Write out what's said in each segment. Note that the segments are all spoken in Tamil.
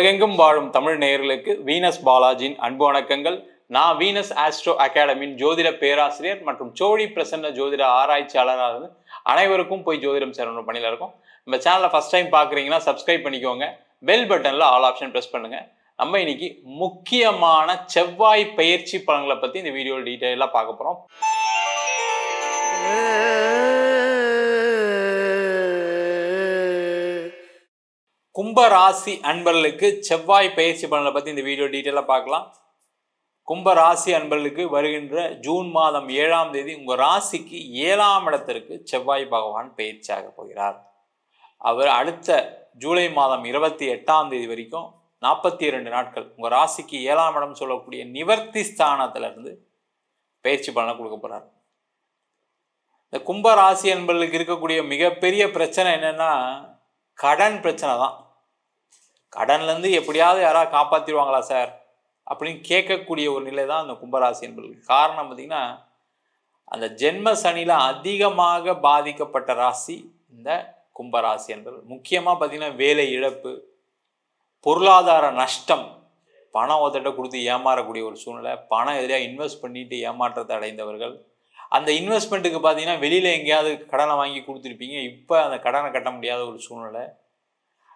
உலகெங்கும் வாழும் தமிழ் நேயர்களுக்கு வீனஸ் பாலாஜியின் அன்பு வணக்கங்கள். நான் வீனஸ் ஆஸ்ட்ரோ அகாடமியின் ஜோதிட பேராசிரியர் மற்றும் சோழி பிரசன்ன ஜோதிட ஆராய்ச்சியாளராக இருந்து அனைவருக்கும் போய் ஜோதிடம் சேரணும் பணியில் இருக்கும். நம்ம சேனலை ஃபஸ்ட் டைம் பார்க்குறீங்கன்னா சப்ஸ்கிரைப் பண்ணிக்கோங்க. பெல் பட்டனில் ஆல் ஆப்ஷன் ப்ரெஸ் பண்ணுங்கள் நம்ம இன்னைக்கு முக்கியமான செவ்வாய் பயிற்சி பலன்களை பற்றி இந்த வீடியோ டீட்டெயிலாக பார்க்க போகிறோம் கும்பராசி அன்பர்களுக்கு செவ்வாய் பயிற்சி பலனை பற்றி இந்த வீடியோ டீட்டெயிலாக பார்க்கலாம். கும்ப ராசி அன்பர்களுக்கு வருகின்ற ஜூன் மாதம் ஏழாம் தேதி உங்கள் ராசிக்கு ஏழாம் இடத்திற்கு செவ்வாய் பகவான் பயிற்சியாக போகிறார். அவர் அடுத்த ஜூலை மாதம் இருபத்தி எட்டாம் தேதி வரைக்கும் நாற்பத்தி இரண்டு நாட்கள் உங்கள் ராசிக்கு ஏழாம் இடம் சொல்லக்கூடிய நிவர்த்தி ஸ்தானத்திலிருந்து பயிற்சி பலனை கொடுக்க போகிறார் இந்த கும்ப ராசி அன்பர்களுக்கு இருக்கக்கூடிய மிகப்பெரிய பிரச்சனை என்னென்னா கடன் பிரச்சனை தான். கடன்லேருந்து எப்படியாவது யாராவது காப்பாற்றிடுவாங்களா சார்? அப்படின்னு கேட்கக்கூடிய ஒரு நிலை தான் அந்த கும்பராசி என்பது காரணம் பார்த்தீங்கன்னா அந்த ஜென்ம சனியில் அதிகமாக பாதிக்கப்பட்ட ராசி இந்த கும்பராசி என்பது முக்கியமாக பார்த்தீங்கன்னா வேலை இழப்பு பொருளாதார நஷ்டம் பணம் ஒருத்தட்ட கொடுத்து ஏமாறக்கூடிய ஒரு சூழ்நிலை பணம் எதிராக இன்வெஸ்ட் பண்ணிட்டு ஏமாற்றத்தை அடைந்தவர்கள். அந்த இன்வெஸ்ட்மெண்ட்டுக்கு பார்த்தீங்கன்னா வெளியில் எங்கேயாவது கடனை வாங்கி கொடுத்துருப்பீங்க. இப்போ அந்த கடனை கட்ட முடியாத ஒரு சூழ்நிலை.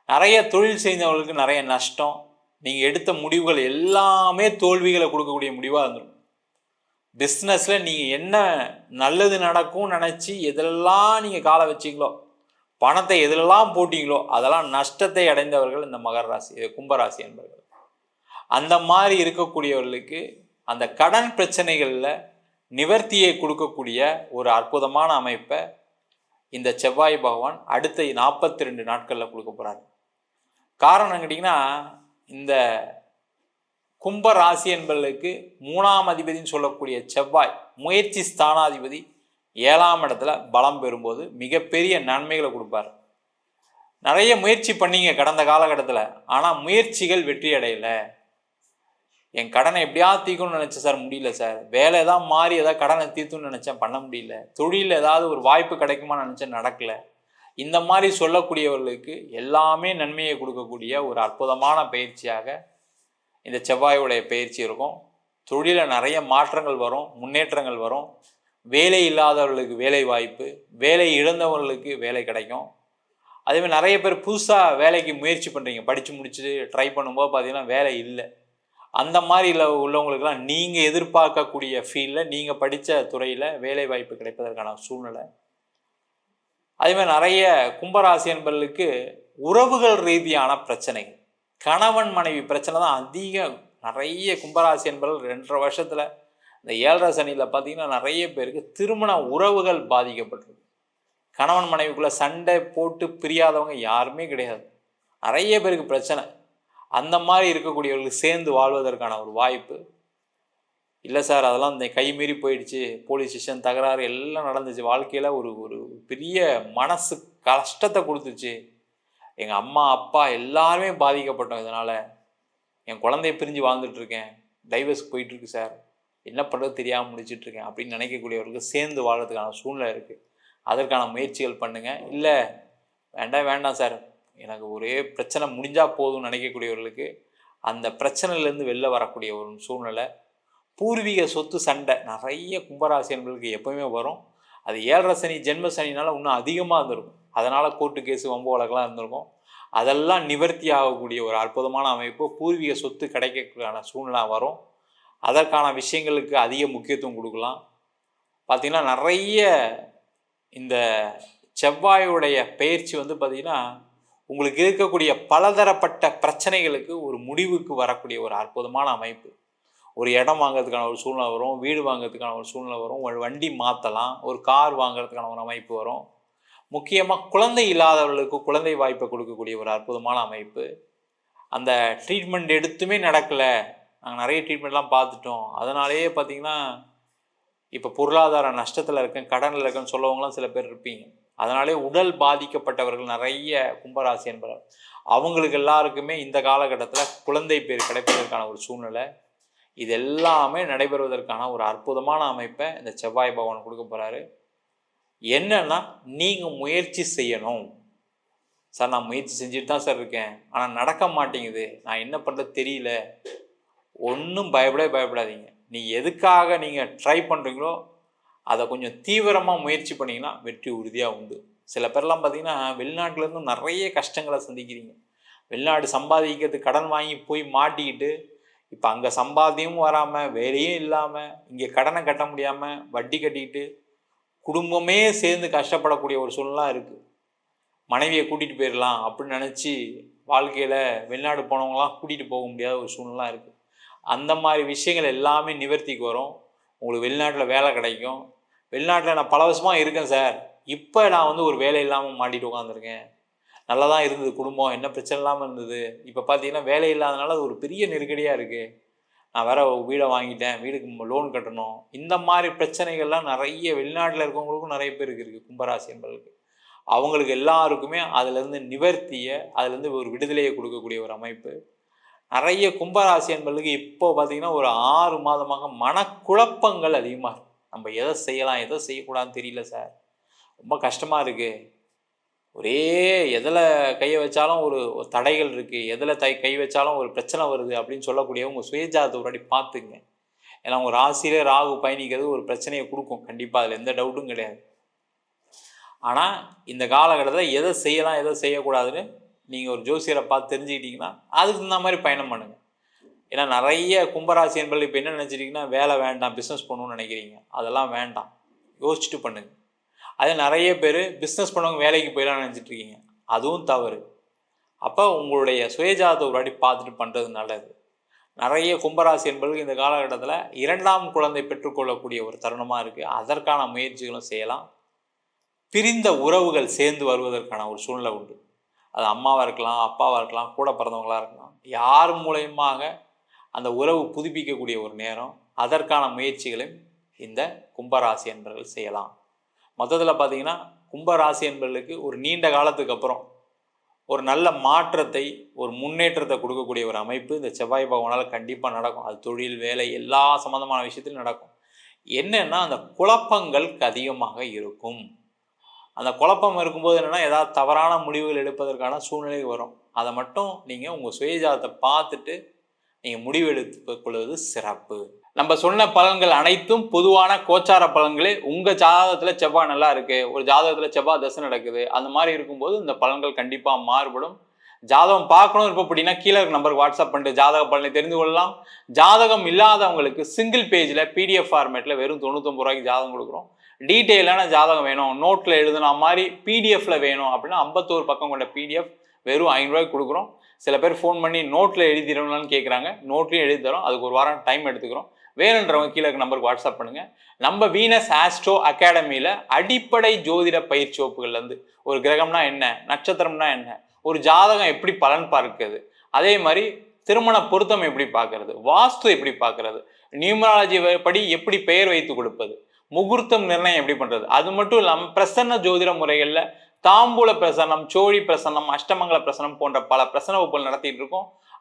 நிறைய தொழில் செய்தவர்களுக்கு நிறைய நஷ்டம். நீங்கள் எடுத்த முடிவுகள் எல்லாமே தோல்விகளை கொடுக்கக்கூடிய முடிவாக இருந்துடும் பிஸ்னஸில் நீங்கள் என்ன நல்லது நடக்கும்னு நினச்சி எதெல்லாம் நீங்கள் காலை வச்சிங்களோ பணத்தை எதிலெல்லாம் போட்டிங்களோ அதெல்லாம் நஷ்டத்தை அடைந்தவர்கள் இந்த மகர ராசி இது கும்பராசி என்பவர்கள் அந்த மாதிரி இருக்கக்கூடியவர்களுக்கு அந்த கடன் பிரச்சனைகளில் நிவர்த்தியை கொடுக்கக்கூடிய ஒரு அற்புதமான அமைப்பை இந்த செவ்வாய் பகவான் அடுத்த நாற்பத்தி ரெண்டு நாட்களில் கொடுக்க போகிறாரு காரணம் கேட்டிங்கன்னா இந்த கும்ப ராசி என்பவர்களுக்கு மூணாம் அதிபதினு சொல்லக்கூடிய செவ்வாய் முயற்சி ஸ்தானாதிபதி ஏழாம் இடத்துல பலம் பெறும்போது மிகப்பெரிய நன்மைகளை கொடுப்பார். நிறைய முயற்சி பண்ணீங்க கடந்த காலகட்டத்தில் ஆனால் முயற்சிகள் வெற்றி அடையலை. என் கடனை எப்படியாவது தீர்க்கணும்னு நினச்சேன் சார் முடியல சார். வேலை ஏதாவது மாறி ஏதாவது கடனை தீர்த்துன்னு நினச்சேன் பண்ண முடியல. தொழிலில் ஏதாவது ஒரு வாய்ப்பு கிடைக்குமா நினச்சேன் நடக்கலை. இந்த மாதிரி சொல்லக்கூடியவர்களுக்கு எல்லாமே நன்மையை கொடுக்கக்கூடிய ஒரு அற்புதமான பயிற்சியாக இந்த செவ்வாயுடைய பயிற்சி இருக்கும். தொழிலில் நிறைய மாற்றங்கள் வரும் முன்னேற்றங்கள் வரும். வேலை இல்லாதவர்களுக்கு வேலை வாய்ப்பு வேலை இழந்தவர்களுக்கு வேலை கிடைக்கும். அதேமாதிரி நிறைய பேர் புதுசாக வேலைக்கு முயற்சி பண்ணுறீங்க படித்து முடிச்சுட்டு ட்ரை பண்ணும்போது பார்த்தீங்கன்னா வேலை இல்லை. அந்த மாதிரி இல்லை உள்ளவங்களுக்கெல்லாம் நீங்கள் எதிர்பார்க்கக்கூடிய ஃபீல்டில் நீங்கள் படித்த துறையில் வேலை வாய்ப்பு கிடைப்பதற்கான சூழ்நிலை. அதேமாதிரி நிறைய கும்பராசி என்பர்களுக்கு உறவுகள் ரீதியான பிரச்சனைகள். கணவன் மனைவி பிரச்சனை தான் அதிகம் நிறைய கும்பராசி என்பர்கள் ரெண்டரை வருஷத்தில் இந்த ஏழரை சனியில் பார்த்தீங்கன்னா நிறைய பேருக்கு திருமண உறவுகள் பாதிக்கப்பட்டிருக்கு. கணவன் மனைவிக்குள்ளே சண்டை போட்டு பிரியாதவங்க யாருமே கிடையாது. நிறைய பேருக்கு பிரச்சனை. அந்த மாதிரி இருக்கக்கூடியவர்களுக்கு சேர்ந்து வாழ்வதற்கான ஒரு வாய்ப்பு. இல்லை சார் அதெல்லாம் இந்த கை மீறி போயிடுச்சு. போலீஸ் ஸ்டேஷன் தகராறு எல்லாம் நடந்துச்சு. வாழ்க்கையில் ஒரு ஒரு பெரிய மனசு கஷ்டத்தை கொடுத்துச்சு. எங்கள் அம்மா அப்பா எல்லாருமே பாதிக்கப்பட்டோம் இதனால். என் குழந்தைய பிரிஞ்சு வாழ்ந்துட்டுருக்கேன் டைவர்ஸ் போயிட்டுருக்கு சார். என்ன பண்ணுறது தெரியாமல் முடிச்சிட்ருக்கேன் அப்படின்னு நினைக்கக்கூடியவர்களுக்கு சேர்ந்து வாழ்கிறதுக்கான சூழ்நிலை இருக்குது அதற்கான முயற்சிகள் பண்ணுங்கள் இல்லை வேண்டாம் வேண்டாம் சார். எனக்கு ஒரே பிரச்சனை முடிஞ்சால் போதும்னு நினைக்கக்கூடியவர்களுக்கு அந்த பிரச்சனையிலேருந்து வெளில வரக்கூடிய ஒரு சூழ்நிலை பூர்வீக சொத்து சண்டை. நிறைய கும்பராசி என்பர்களுக்கு எப்பவுமே வரும். அது ஏழரை சனி ஜென்ம சனினால இன்னும் அதிகமாக இருந்திருக்கும். அதனால் கோர்ட்டு கேஸு வம்பு வழக்கெல்லாம் இருந்திருக்கும். அதெல்லாம் நிவர்த்தி ஆகக்கூடிய ஒரு அற்புதமான அமைப்பு. பூர்வீக சொத்து கிடைக்கக்கான சூழ்நிலை வரும். அதற்கான விஷயங்களுக்கு அதிக முக்கியத்துவம் கொடுக்கலாம். பார்த்திங்கன்னா நிறைய இந்த செவ்வாயுடைய பயிற்சி வந்து பார்த்திங்கன்னா உங்களுக்கு இருக்கக்கூடிய பலதரப்பட்ட பிரச்சனைகளுக்கு ஒரு முடிவுக்கு வரக்கூடிய ஒரு அற்புதமான அமைப்பு. ஒரு இடம் வாங்கிறதுக்கான ஒரு சூழ்நிலை வரும் வீடு வாங்குறதுக்கான ஒரு சூழ்நிலை வரும் ஒரு வண்டி மாற்றலாம் ஒரு கார் வாங்கிறதுக்கான ஒரு அமைப்பு வரும். முக்கியமாக குழந்தை இல்லாதவர்களுக்கு குழந்தை வாய்ப்பை கொடுக்கக்கூடிய ஒரு அற்புதமான அமைப்பு. அந்த ட்ரீட்மெண்ட் எடுத்துமே நடக்கலை. நாங்கள் நிறைய ட்ரீட்மெண்ட்லாம் பார்த்துட்டோம். அதனாலேயே பார்த்தீங்கன்னா இப்போ பொருளாதார நஷ்டத்தில் இருக்கேன் கடனில் இருக்கேன்னு சொல்லவங்களாம் சில பேர் இருப்பீங்க. அதனாலே உடல் பாதிக்கப்பட்டவர்கள் நிறைய கும்பராசி என்பவர் அவங்களுக்கு எல்லாருக்குமே இந்த காலகட்டத்தில் குழந்தை பேர் கிடைப்பதற்கான ஒரு சூழ்நிலை. இது எல்லாமே நடைபெறுவதற்கான ஒரு அற்புதமான அமைப்பை இந்த செவ்வாய் பகவான் கொடுக்க போகிறாரு என்னன்னா நீங்கள் முயற்சி செய்யணும். சார் நான் முயற்சி செஞ்சுட்டு தான் சார் இருக்கேன். ஆனால் நடக்க மாட்டேங்குது. நான் என்ன பண்ணுறது தெரியல. ஒன்றும் பயப்படவே பயப்படாதீங்க. நீ எதுக்காக நீங்கள் ட்ரை பண்ணுறீங்களோ அதை கொஞ்சம் தீவிரமாக முயற்சி பண்ணிங்கன்னா வெற்றி உறுதியாக உண்டு. சில பேர்லாம் பார்த்தீங்கன்னா வெளிநாட்டிலேருந்து நிறைய கஷ்டங்களை சந்திக்கிறீங்க. வெளிநாடு சம்பாதிக்கிறதுக்கு கடன் வாங்கி போய் மாட்டிக்கிட்டு இப்போ அங்கே சம்பாத்தியமும் வராமல் வேலையும் இல்லாமல் இங்கே கடனை கட்ட முடியாமல் வட்டி கட்டிக்கிட்டு குடும்பமே சேர்ந்து கஷ்டப்படக்கூடிய ஒரு சூழ்நிலாம் இருக்குது மனைவியை கூட்டிகிட்டு போயிடலாம் அப்படின்னு நினச்சி வாழ்க்கையில் வெளிநாடு போனவங்களாம் கூட்டிகிட்டு போக முடியாத ஒரு சூழ்நிலாம் இருக்குது அந்த மாதிரி விஷயங்கள் எல்லாமே நிவர்த்திக்கு வரும். உங்களுக்கு வெளிநாட்டில் வேலை கிடைக்கும். வெளிநாட்டில் நான் பல வருஷமாக இருக்கேன் சார். இப்போ நான் வந்து ஒரு வேலை இல்லாமல் மாட்டிட்டு உட்காந்துருக்கேன் நல்லா தான் இருந்தது குடும்பம் என்ன பிரச்சனை இல்லாமல் இருந்தது. இப்போ பார்த்தீங்கன்னா வேலை இல்லாதனால அது ஒரு பெரிய நெருக்கடியாக இருக்குது நான் வேற வீடை வாங்கிட்டேன் வீடுக்கு லோன் கட்டணும். இந்த மாதிரி பிரச்சனைகள்லாம் நிறைய வெளிநாட்டில் இருக்கவங்களுக்கும் நிறைய பேருக்கு இருக்குது கும்பராசி என்பதற்கு அவங்களுக்கு எல்லாருக்குமே அதுலேருந்து நிவர்த்தியை அதுலேருந்து ஒரு விடுதலையை கொடுக்கக்கூடிய ஒரு அமைப்பு. நிறைய கும்பராசி என்பதுக்கு இப்போ பார்த்தீங்கன்னா ஒரு ஆறு மாதமாக மனக்குழப்பங்கள் அதிகமாக இருக்குது நம்ம எதை செய்யலாம் எதை செய்யக்கூடாதுன்னு தெரியல சார். ரொம்ப கஷ்டமாக இருக்குது ஒரே எதில் கையை வச்சாலும் ஒரு தடைகள் இருக்குது எதில் தை கை வச்சாலும் ஒரு பிரச்சனை வருது அப்படின்னு சொல்லக்கூடிய உங்கள் சுயஜாதத்தை ஒரு வாட்டி பார்த்துங்க ஏன்னா உங்கள் ராசியிலே ராகு பயணிக்கிறது ஒரு பிரச்சனையை கொடுக்கும். கண்டிப்பாக அதில் எந்த டவுட்டும் கிடையாது. ஆனால் இந்த காலகட்டத்தில் எதை செய்யலாம் எதை செய்யக்கூடாதுன்னு நீங்கள் ஒரு ஜோசியரை பார்த்து தெரிஞ்சுக்கிட்டீங்கன்னா அதுக்கு தகுந்த மாதிரி பயணம் பண்ணுங்கள் ஏன்னா நிறைய கும்பராசி என்பது இப்போ என்ன நினச்சிட்டிங்கன்னா வேலை வேண்டாம் பிஸ்னஸ் பண்ணணும்னு நினைக்கிறீங்க. அதெல்லாம் வேண்டாம். யோசிச்சுட்டு பண்ணுங்கள் அதே நிறைய பேர் பிஸ்னஸ் பண்ணவங்க வேலைக்கு போயிடலாம்னு நினச்சிட்ருக்கீங்க அதுவும் தவறு. அப்போ உங்களுடைய சுயஜாதத்தை ஒரு வாட்டி பார்த்துட்டு பண்ணுறது நல்லது. நிறைய கும்பராசி என்பது இந்த காலகட்டத்தில் இரண்டாம் குழந்தை பெற்றுக்கொள்ளக்கூடிய ஒரு தருணமாக இருக்குது அதற்கான முயற்சிகளும் செய்யலாம். பிரிந்த உறவுகள் சேர்ந்து வருவதற்கான ஒரு சூழ்நிலை உண்டு. அது அம்மாவாக இருக்கலாம் அப்பாவாக இருக்கலாம் கூட பிறந்தவங்களாக இருக்கலாம். யார் மூலயமாக அந்த உறவு புதுப்பிக்கக்கூடிய ஒரு நேரம் அதற்கான முயற்சிகளையும் இந்த கும்பராசி என்பவர்கள் செய்யலாம். மொத்தத்தில் பார்த்தீங்கன்னா கும்பராசி என்பவர்களுக்கு ஒரு நீண்ட காலத்துக்கு அப்புறம் ஒரு நல்ல மாற்றத்தை ஒரு முன்னேற்றத்தை கொடுக்கக்கூடிய ஒரு அமைப்பு இந்த செவ்வாய் பகவானால் கண்டிப்பாக நடக்கும். அது தொழில் வேலை எல்லா சம்மந்தமான விஷயத்திலும் நடக்கும். என்னென்னா அந்த குழப்பங்களுக்கு அதிகமாக இருக்கும். அந்த குழப்பம் இருக்கும்போது என்னென்னா ஏதாவது தவறான முடிவுகள் எடுப்பதற்கான சூழ்நிலை வரும். அதை மட்டும் நீங்கள் உங்கள் சுயஜாதத்தை பார்த்துட்டு நீங்கள் முடிவு எடுத்து கொள்வது சிறப்பு. நம்ம சொன்ன பலன்கள் அனைத்தும் பொதுவான கோச்சார பலன்களே உங்கள் ஜாதகத்தில் செவ்வாய் நல்லா இருக்குது ஒரு ஜாதகத்தில் செவ்வாய் தசை நடக்குது. அந்த மாதிரி இருக்கும்போது இந்த பலன்கள் கண்டிப்பாக மாறுபடும். ஜாதகம் பார்க்கணும் இருப்போம் அப்படின்னா கீழே நம்பருக்கு வாட்ஸ்அப் பண்ணிட்டு ஜாதக பலனை தெரிந்து கொள்ளலாம். ஜாதகம் இல்லாதவங்களுக்கு சிங்கிள் பேஜில் பிடிஎஃப் ஃபார்மேட்டில் வெறும் தொண்ணூத்தொம்பது ரூபாய்க்கு ஜாதகம் கொடுக்குறோம். டீட்டெயிலான ஜாதகம் வேணும். நோட்டில் எழுதுன மாதிரி பிடிஎஃப்ல வேணும் அப்படின்னா ஐம்பத்தோரு பக்கம் கொண்ட பிடிஎஃப் வெறும் ஐநூறுரூவாய்க்கு கொடுக்குறோம். சில பேர் ஃபோன் பண்ணி நோட்டில் எழுதிடணும்னு கேட்குறாங்க நோட்லேயும் எழுதி தரோம் அதுக்கு ஒரு வாரம் டைம் எடுத்துக்கிறோம். வேணுன்றவங்க கீழே நம்பருக்கு வாட்ஸ்அப் பண்ணுங்கள் நம்ம வீனஸ் ஆஸ்ட்ரோ அகாடமியில் அடிப்படை ஜோதிட பயிற்சி வகுப்புகள்லேருந்து ஒரு கிரகம்னா என்ன நட்சத்திரம்னா என்ன ஒரு ஜாதகம் எப்படி பலன் பார்க்குது அதே மாதிரி திருமண பொருத்தம் எப்படி பார்க்கறது வாஸ்து எப்படி பார்க்கறது நியூமராலஜி படி எப்படி பெயர் வைத்து கொடுப்பது முகூர்த்தம் நிர்ணயம் எப்படி பண்றது அது மட்டும் இல்லாமல் பிரசன்ன ஜோதிட முறைகளில் தாம்பூல பிரசன்னம் சோழி பிரசன்னம் அஷ்டமங்கல பிரசனம் போன்ற பல பிரசன வகுப்புகள் நடத்திட்டு இருக்கோம்.